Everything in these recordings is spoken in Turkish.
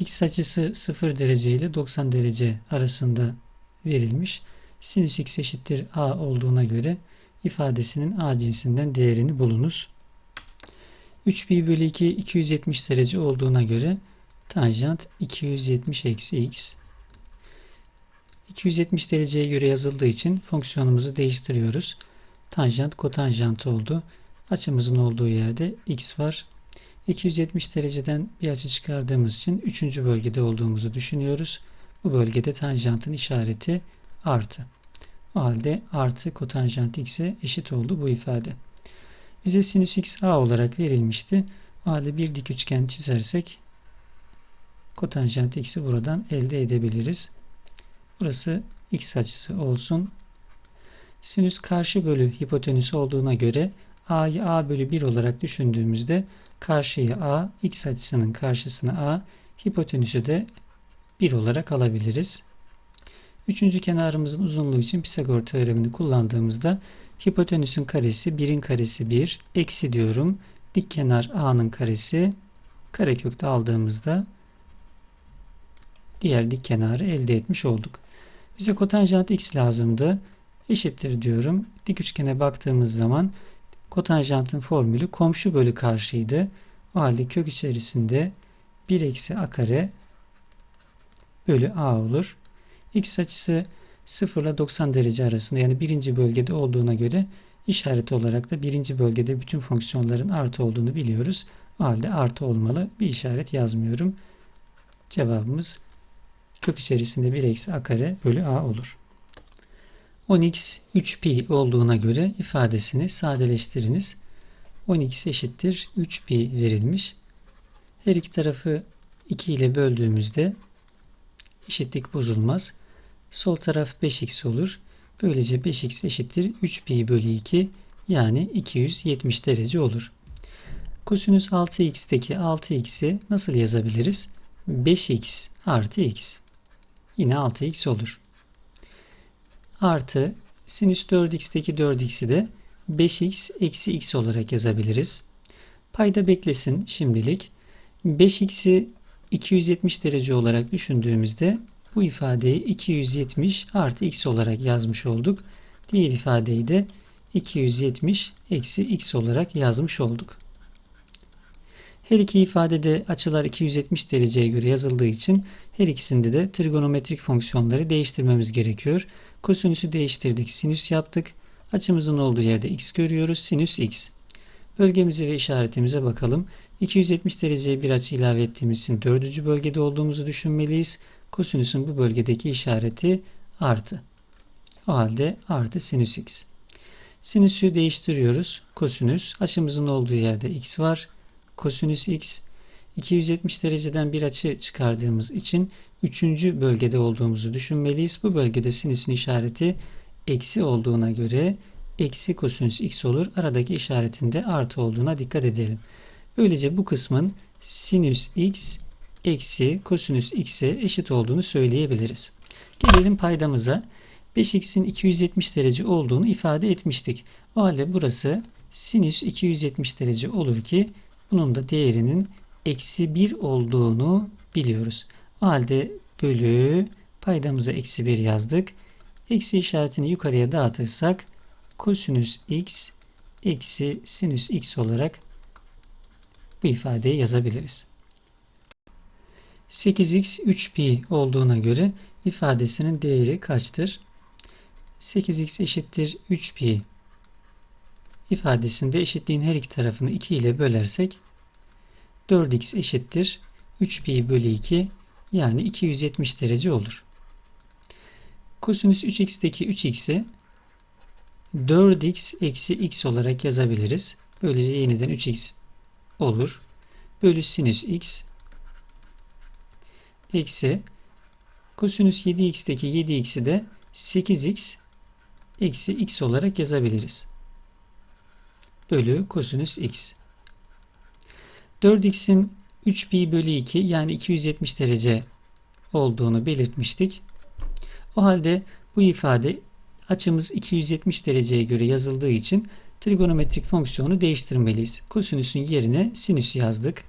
X açısı 0 derece ile 90 derece arasında verilmiş. Sinüs x eşittir a olduğuna göre ifadesinin a cinsinden değerini bulunuz. 3pi bölü 2 270 derece olduğuna göre tanjant 270 eksi x 270 dereceye göre yazıldığı için fonksiyonumuzu değiştiriyoruz. Tanjant kotanjant oldu. Açımızın olduğu yerde x var. 270 dereceden bir açı çıkardığımız için 3. bölgede olduğumuzu düşünüyoruz. Bu bölgede tanjantın işareti artı. O halde artı kotanjant x'e eşit oldu bu ifade. Bize sinüs x a olarak verilmişti. O halde bir dik üçgen çizersek kotanjant x'i buradan elde edebiliriz. Burası x açısı olsun. Sinüs karşı bölü hipotenüs olduğuna göre a'yı a bölü 1 olarak düşündüğümüzde karşıyı a, x açısının karşısını a, hipotenüsü de 1 olarak alabiliriz. Üçüncü kenarımızın uzunluğu için Pisagor teoremini kullandığımızda hipotenüsün karesi 1'in karesi 1, eksi diyorum. Dik kenar a'nın karesi karekökte aldığımızda diğer dik kenarı elde etmiş olduk. Bize kotanjant x lazımdı. Eşittir diyorum. Dik üçgene baktığımız zaman kotanjantın formülü komşu bölü karşıydı. O halde kök içerisinde 1 eksi a kare bölü a olur. X açısı 0 ile 90 derece arasında yani birinci bölgede olduğuna göre işaret olarak da birinci bölgede bütün fonksiyonların artı olduğunu biliyoruz. O halde artı olmalı. Bir işaret yazmıyorum. Cevabımız kök içerisinde 1 eksi a kare bölü a olur. 10x 3pi olduğuna göre ifadesini sadeleştiriniz. 10x eşittir 3pi verilmiş. Her iki tarafı 2 ile böldüğümüzde eşitlik bozulmaz. Sol taraf 5x olur. Böylece 5x eşittir 3pi bölü 2 yani 270 derece olur. Kosinüs 6x'teki 6x'i nasıl yazabiliriz? 5x artı x. Yine 6x olur. Artı sinüs 4x'teki 4x'i de 5x eksi x olarak yazabiliriz. Payda beklesin şimdilik. 5x'i 270 derece olarak düşündüğümüzde bu ifadeyi 270 artı x olarak yazmış olduk. Diğer ifadeyi de 270 eksi x olarak yazmış olduk. Her iki ifadede açılar 270 dereceye göre yazıldığı için her ikisinde de trigonometrik fonksiyonları değiştirmemiz gerekiyor. Kosinüsü değiştirdik, sinüs yaptık. Açımızın olduğu yerde x görüyoruz, sinüs x. Bölgemize ve işaretimize bakalım. 270 dereceye bir açı ilave ettiğimiz için dördüncü bölgede olduğumuzu düşünmeliyiz. Kosinüsün bu bölgedeki işareti artı. O halde artı sinüs x. Sinüsü değiştiriyoruz. Kosinüs açımızın olduğu yerde x var. Kosinüs x 270 dereceden bir açı çıkardığımız için 3. bölgede olduğumuzu düşünmeliyiz. Bu bölgede sinüsün işareti eksi olduğuna göre eksi kosinüs x olur. Aradaki işaretinde artı olduğuna dikkat edelim. Böylece bu kısmın sinüs x eksi kosinüs x'e eşit olduğunu söyleyebiliriz. Gelelim paydamıza. 5x'in 270 derece olduğunu ifade etmiştik. O halde burası sinüs 270 derece olur ki bunun da değerinin eksi 1 olduğunu biliyoruz. O halde bölü paydamıza eksi 1 yazdık. Eksi işaretini yukarıya dağıtırsak kosinüs x eksi sinüs x olarak bu ifadeyi yazabiliriz. 8x 3pi olduğuna göre ifadesinin değeri kaçtır? 8x eşittir 3pi ifadesinde eşitliğin her iki tarafını 2 ile bölersek 4x eşittir 3pi bölü 2 yani 270 derece olur. Kosinüs 3x'teki 3x'i 4x eksi x olarak yazabiliriz. Böylece yeniden 3x olur. Bölü sinüs x eksi kosinüs 7x'teki 7x'i de 8x eksi x olarak yazabiliriz. Bölü kosinüs x. 4x'in 3 pi bölü 2 yani 270 derece olduğunu belirtmiştik. O halde bu ifade açımız 270 dereceye göre yazıldığı için trigonometrik fonksiyonu değiştirmeliyiz. Kosinüsün yerine sinüs yazdık.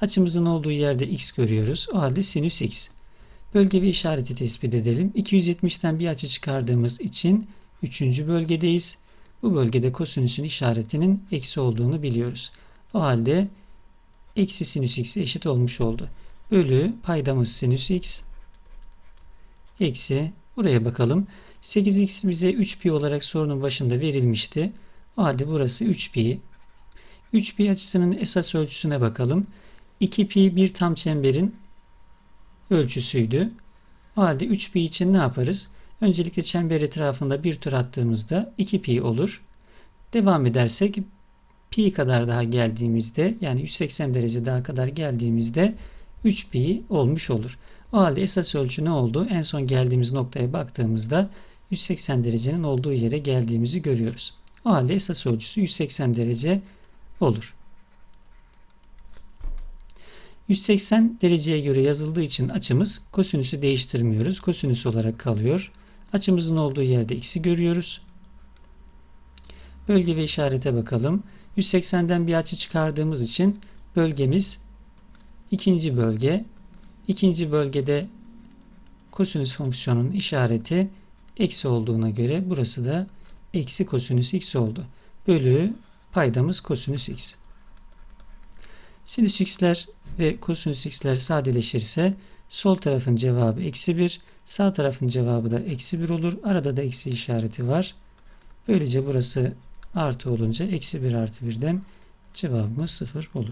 Açımızın olduğu yerde x görüyoruz. O halde sinüs x. Bölge ve işareti tespit edelim. 270'ten bir açı çıkardığımız için 3. bölgedeyiz. Bu bölgede kosinüsün işaretinin eksi olduğunu biliyoruz. O halde eksi sinüs x eşit olmuş oldu. Bölü paydamız sinüs x eksi buraya bakalım. 8x bize 3 pi olarak sorunun başında verilmişti. O halde burası 3 pi. 3 pi açısının esas ölçüsüne bakalım. 2 pi bir tam çemberin ölçüsüydü. O halde 3 pi için ne yaparız? Öncelikle çember etrafında bir tur attığımızda 2 pi olur. Devam edersek pi kadar daha geldiğimizde yani 180 derece daha kadar geldiğimizde 3 pi olmuş olur. O halde esas ölçü ne oldu? En son geldiğimiz noktaya baktığımızda 180 derecenin olduğu yere geldiğimizi görüyoruz. O halde esas ölçüsü 180 derece olur. 180 dereceye göre yazıldığı için açımız kosinüsü değiştirmiyoruz. Kosinüs olarak kalıyor. Açımızın olduğu yerde x'i görüyoruz. Bölge ve işarete bakalım. 180'den bir açı çıkardığımız için bölgemiz ikinci bölge. İkinci bölgede kosinüs fonksiyonunun işareti eksi olduğuna göre burası da eksi kosinüs x oldu. Bölü paydamız kosinüs x. Sinüs x'ler ve kosinüs x'ler sadeleşirse sol tarafın cevabı eksi 1, sağ tarafın cevabı da eksi 1 olur. Arada da eksi işareti var. Böylece burası artı olunca eksi 1 artı 1'den cevabımız 0 olur.